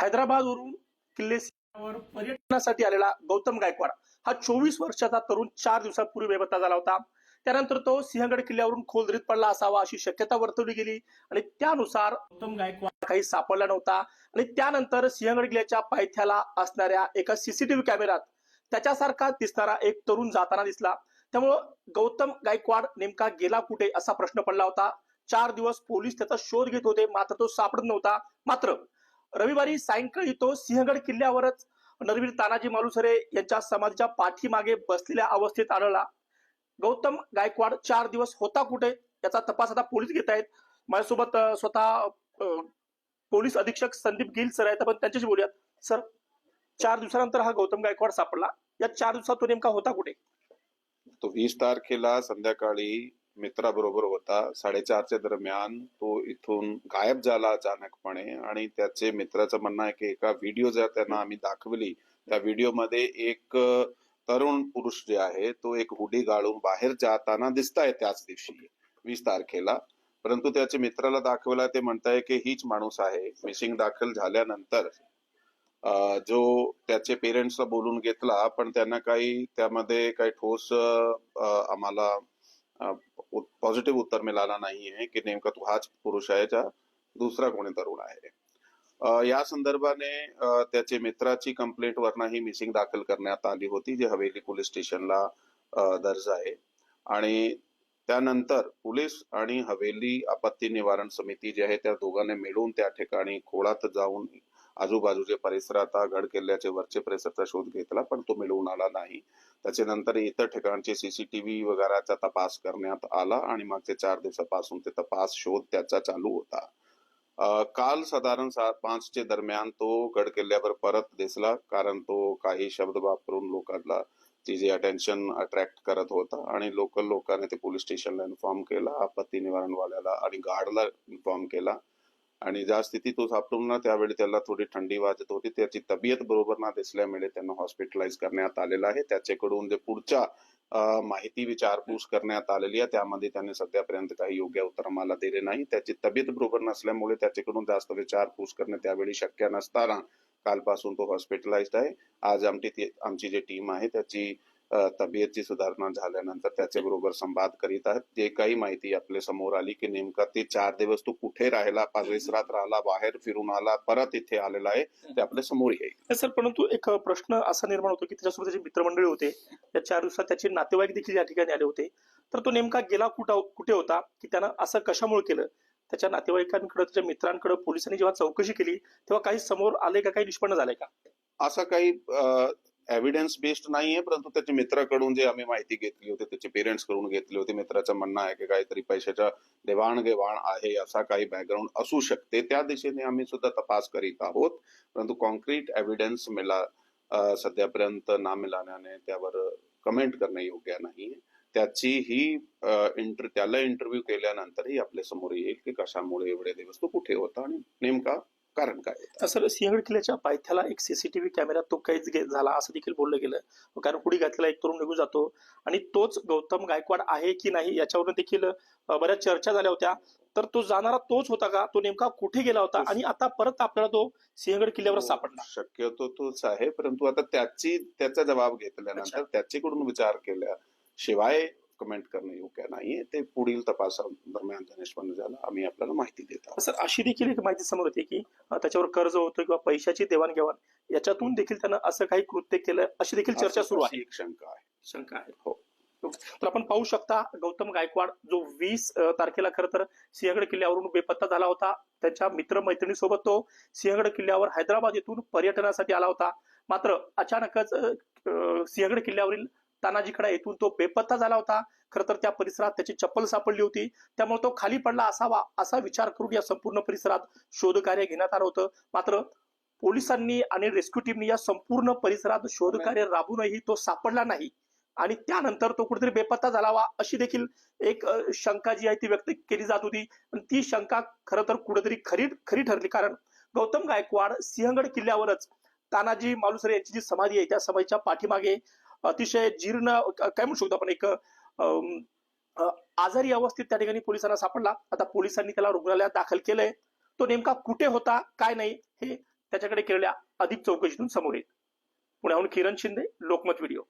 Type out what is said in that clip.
हैदराबादवरून किल्ले पर्यटनासाठी आलेला गौतम गायकवाड. हा चोवीस वर्षाचा तरुण चार दिवसापूर्वी बेपत्ता झाला होता. त्यानंतर तो सिंहगड किल्ल्यावरून खोलदरीत पडला असावा अशी शक्यता वर्तवली गेली आणि त्यानुसार गौतम गायकवाड काही सापडला नव्हता. आणि त्यानंतर सिंहगड किल्ल्याच्या पायथ्याला असणाऱ्या एका सीसीटीव्ही कॅमेऱ्यात त्याच्यासारखा दिसणारा एक तरुण जाताना दिसला. त्यामुळं गौतम गायकवाड नेमका गेला कुठे असा प्रश्न पडला होता. चार दिवस पोलीस त्याचा शोध घेत होते मात्र तो सापडत नव्हता. मात्र रविवारी सायंकाळी तो सिंहगड किल्ल्यावरच. नरवीर तानाजी मालुसरे यांच्या समाधीच्या पाठीमागे बसलेल्या अवस्थेत आढळला. गौतम गायकवाड चार दिवस होता कुठे? याचा तपास आता पोलीस घेत आहेत. माझ्यासोबत स्वतः पोलीस अधीक्षक संदीप गिल सर आहेत. आपण त्यांच्याशी बोलूयात. सर चार दिवसानंतर हा गौतम गायकवाड सापडला. या चार दिवसात तो नेमका होता कुठे? तो वीस तारखेला संध्याकाळी मित्राबरोबर होता. साडेचारच्या दरम्यान तो इथून गायब झाला अचानकपणे आणि त्याचे मित्राचं म्हणणं आहे की एका व्हिडिओ जर त्यांना आम्ही दाखवली त्या व्हिडिओमध्ये एक तरुण पुरुष जे आहे तो एक हुडी गाळून बाहेर जाताना दिसत आहे त्याच दिवशी वीस तारखेला. परंतु त्याच्या मित्राला दाखवला ते म्हणताय की हीच माणूस आहे. मिसिंग दाखल झाल्यानंतर जो त्याचे पेरेंट्सला बोलून घेतला पण त्यांना काही त्यामध्ये काही ठोस आम्हाला पॉझिटिव्ह उत्तर मिळाला नाही आहे की नेमका तो हाच पुरुष आहे का दुसरा कोणी तरुण आहे. या संदर्भाने त्याचे मित्राची कंप्लेंट वरनं ही मिसिंग दाखल करण्यात आली होती जे हवेली पोलीस स्टेशनला दर्ज आहे. आणि त्यानंतर पोलीस आणि हवेली आपत्ती निवारण समिती जी आहे त्या दोघांनी मिळून त्या ठिकाणी खोळात जाऊन आजूबाजूचे परिसर आता गड किल्ल्याचे वरचे परिसरचा शोध घेतला पण तो मिळवून आला नाही. त्याच्यानंतर इतर ठिकाणचे सीसीटीव्ही वगैरेचा तपास करण्यात आला आणि मागचे चार दिवसापासून ते तपास शोध त्याचा चालू होता. काल साधारण सात पाचचे दरम्यान तो गड किल्ल्यावर परत दिसला कारण तो काही शब्द वापरून लोकांना तिचे अटेन्शन अट्रॅक्ट करत होता आणि लोकल लोकांनी ते पोलीस स्टेशनला इन्फॉर्म केला आपत्ती निवारण वाल्याला आणि गार्डला इन्फॉर्म केला. आणि ज्या स्थितीत तो सापडून ना त्यावेळी त्याला थोडी थंडी वाजत होती. त्याची तब्येत बरोबर ना दिसल्यामुळे त्यांना हॉस्पिटलाइज करण्यात आलेलं आहे. त्याच्याकडून जे पुढच्या माहिती विचारपूस करण्यात आलेली आहे त्यामध्ये त्यांनी सध्यापर्यंत काही योग्य उत्तर मला दिले नाही. त्याची तब्येत बरोबर नसल्यामुळे त्याच्याकडून जास्त विचारपूस करणे त्यावेळी शक्य नसताना कालपासून तो हॉस्पिटलाइज्ड आहे. आज आमची ती- आमची जी टीम आहे त्याची तब्येतची सुधारणा झाल्यानंतर त्याच्याबरोबर संवाद करीत आहेत. जे काही माहिती आपल्यासमोर आली की नेमका ते चार दिवस तो कुठे राहिला परिसरात राहिला बाहेर फिरून आला परत इथे आलेला आहे ते आपल्यासमोर येईल. सर परंतु एक प्रश्न असा निर्माण होतो की त्याच्यासोबत त्याचे मित्रमंडळी होते या चार दिवसात त्याचे नातेवाईक देखील या ठिकाणी आले होते. तर तो नेमका गेला कुठं कुठे होता की त्यानं असं कशामुळे केलं? त्याच्या नातेवाईकांकडे त्याच्या मित्रांकडे पोलिसांनी जेव्हा चौकशी केली तेव्हा काही समोर आले का? काही निष्पन्न झालंय का? असं काही एव्हिडन्स बेस्ड नाहीये परंतु त्याच्या मित्राकडून जे आम्ही माहिती घेतली होती त्याचे पेरेंट्सकडून घेतली होती मित्राचं म्हणणं आहे की काहीतरी पैशाच्या देवाणघेवाण आहे असा काही बॅकग्राऊंड असू शकते. त्या दिशेने आम्ही सुद्धा तपास करीत आहोत. परंतु कॉन्क्रीट एव्हिडन्स मिळा सध्यापर्यंत ना मिळाल्याने त्यावर कमेंट करणे योग्य नाही. त्याची ही इंटर त्याला इंटरव्ह्यू केल्यानंतरही आपल्यासमोर येईल की कशामुळे एवढे दिवस तो कुठे होता आणि नेमका कारण काय? सर सिंहगड किल्ल्याच्या पायथ्याला एक सीसीटीव्ही कॅमेरा तो काहीच झाला असं देखील बोललं गेलं. कारण पुढे घातलेला एक तरुण निघून जातो आणि तोच गौतम गायकवाड आहे की नाही याच्यावरून देखील बऱ्याच चर्चा झाल्या होत्या. तर तो जाणारा तोच होता का? तो नेमका कुठे गेला होता? आणि आता परत आपल्याला तो सिंहगड किल्ल्यावर सापडला. शक्यतो तोच आहे. परंतु आता त्याची त्याचा जबाब घेतल्यानंतर त्याच्याकडून विचार केल्याशिवाय कमेंट करणे योग्य नाहीये. ते पुढील तपासा दरम्यान त्या निष्पन्न झाला आम्ही आपल्याला माहिती देत आहोत. सर अशी देखील एक माहिती समोर येते की त्याच्यावर कर्ज होतं किंवा पैशाची देवाणघेवाण याच्यातून देखील त्यानं असं काही कृत्य केलं अशी देखील चर्चा सुरू आहे. एक शंका आहे. शंका आहे. हो. तर आपण पाहू शकता गौतम गायकवाड जो वीस तारखेला खरं तर सिंहगड किल्ल्यावरून बेपत्ता झाला होता. त्याच्या मित्र मैत्रिणीसोबत तो सिंहगड किल्ल्यावर हैदराबाद येथून पर्यटनासाठी आला होता. मात्र अचानकच सिंहगड किल्ल्यावरील तानाजीकडे येथून तो बेपत्ता झाला होता खरं तर त्या परिसरात त्याची चप्पल सापडली होती. त्यामुळे तो खाली पडला असावा असा विचार करून या संपूर्ण परिसरात शोधकार्य घेण्यात आलं होतं. मात्र पोलिसांनी आणि रेस्क्यू टीमनी या संपूर्ण परिसरात शोधकार्य राबूनही तो सापडला नाही. आणि त्यानंतर तो कुठेतरी बेपत्ता झालावा अशी देखील एक शंका जी आहे ती व्यक्त केली जात होती. पण ती शंका खरं तर कुठेतरी खरी खरी ठरली. कारण गौतम गायकवाड सिंहगड किल्ल्यावरच तानाजी मालुसरे यांची जी समाधी आहे त्या समाधीच्या पाठीमागे अतिशय जीर्ण काय म्हणू शकतो आपण एक आजारी अवस्थेत त्या ठिकाणी पोलिसांना सापडला. आता पोलिसांनी त्याला रुग्णालयात दाखल केलंय. तो नेमका कुठे होता काय नाही हे त्याच्याकडे केलेल्या अधिक चौकशीतून समोर येईल. पुण्याहून किरण शिंदे लोकमत व्हिडिओ.